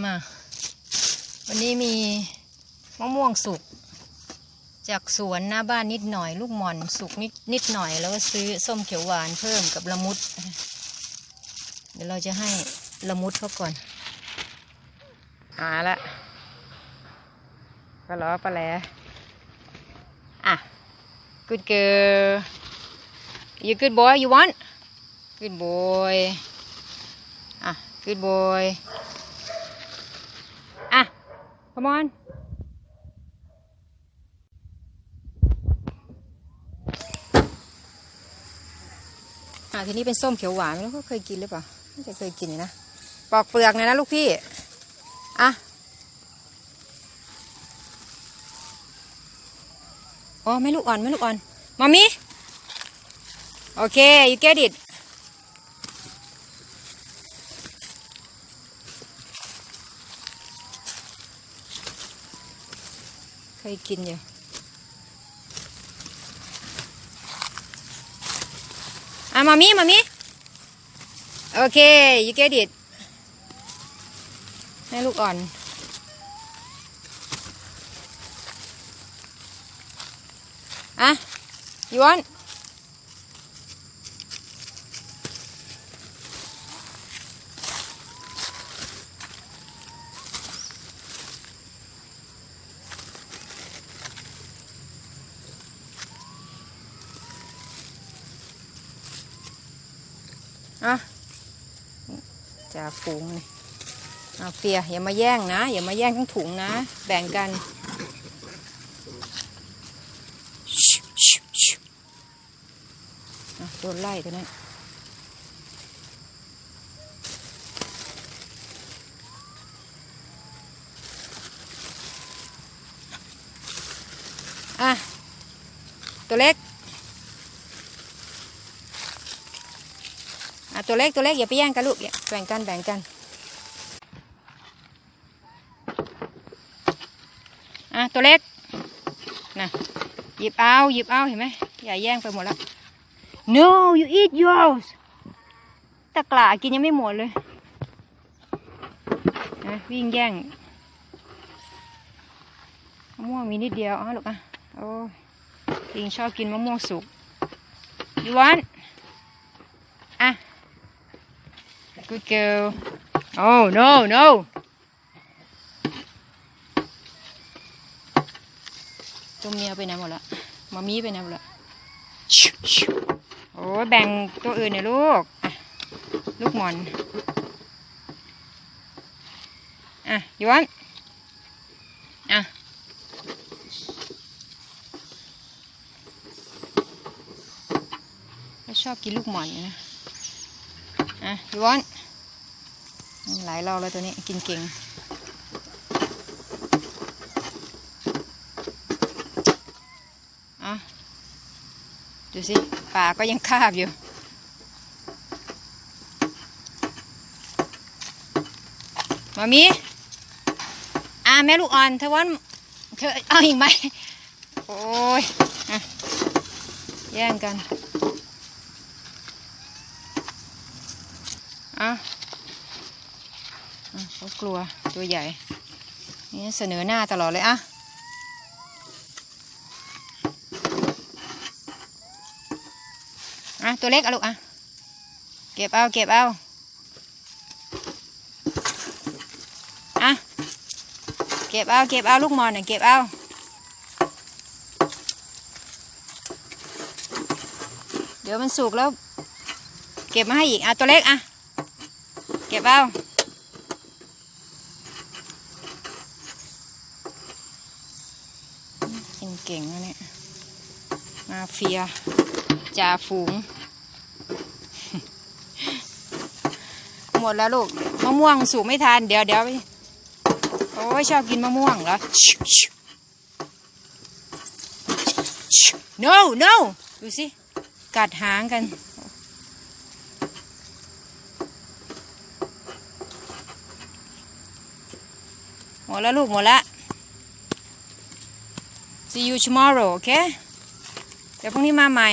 มา วันนี้มีมะม่วงสุก จากสวนหน้าบ้านนิดหน่อย ลูกหม่อนสุกนิดนิดหน่อย แล้วก็ซื้อส้มเขียวหวานเพิ่มกับละมุด เดี๋ยวเราจะให้ละมุดเขาก่อนอาละปลาล้อปลาแหลอะ good girl you good boy you want good boy อะ good boy come on อะทีนี้เป็นส้มเขียวหวานไม่รู้เขาเคยกินหรือเปล่าน่เคยกินนะ ปอกเปลือกหน่อยนะลูกพี่ อะอ๋อไม่ลูกอ่อนไม่ลูกอ่อนมามีโอเค you get it เคยกินอยู่อะมามีมามีโอเค you get it แม่ลูกอ่อน อะ you want อะจ่าฝูงนี่เอาเฟียอย่ามาแย่งนะ อย่ามาแย่งทั้งถุงนะ แบ่งกันชิวชิวชิวอะโดนไล่ตัวนั้อะ ตัวเล็ก อะ ตัวเล็กตัวเล็กอย่าไปแย่งกันลูกอย่าแบ่งกันแบ่งกัน อะตัวเล็กนะหยิบเอาหยิบเอาเห็นไหมอย่าแย่งไปหมดแล้ว no you eat yours ตะกร้ากินยังไม่หมดเลยนะวิ่งแย่งมะม่วงมีนิดเดียวอะลูกอะโอ้ยลิงชอบกินมะม่วงสุก you want อะ Good girl. Oh no no. ตัวเมียไปไหนหมดละมามีไปไหนหมดละชิวชิวโอ้ยแบ่งตัวอื่นเนี่ยลูกอะลูกหมอน อะยูวันอะเขาชอบกินลูกหมอนอยู่นะ อะยูวอน หลายเราแล้วตัวนี้กินเก่งอะดูสิปาก็ยังคาบอยู่มามีอะแม่ลูกอ่อนเธอวันเธอเอาอีกไหมโอ้ยแย่งกันอะ เขากลัวตัวใหญ่ นี่เสนอหน้าตลอดเลยอะอะตัวเล็กอะลูกอะเก็บเอาเก็บเอาอะเก็บเอาเก็บเอาลูกมอนน่ะเก็บเอาเดี๋ยวมันสุกแล้ว เก็บมาให้อีกอะตัวเล็กอะ เก็บเอา กินเก่งนะเนี่ย มาเฟียจ่าฝูง หมดแล้วลูก มะม่วงสูงไม่ทาน เดี๋ยวเดี๋ยวโอ้ยชอบกินมะม่วงเหรอ no no ดูสิ กัดหางกันหมดแล้วลูกหมดแล้ว see you tomorrow โอเคเดี๋ยวพรุ่งนี้มาใหม่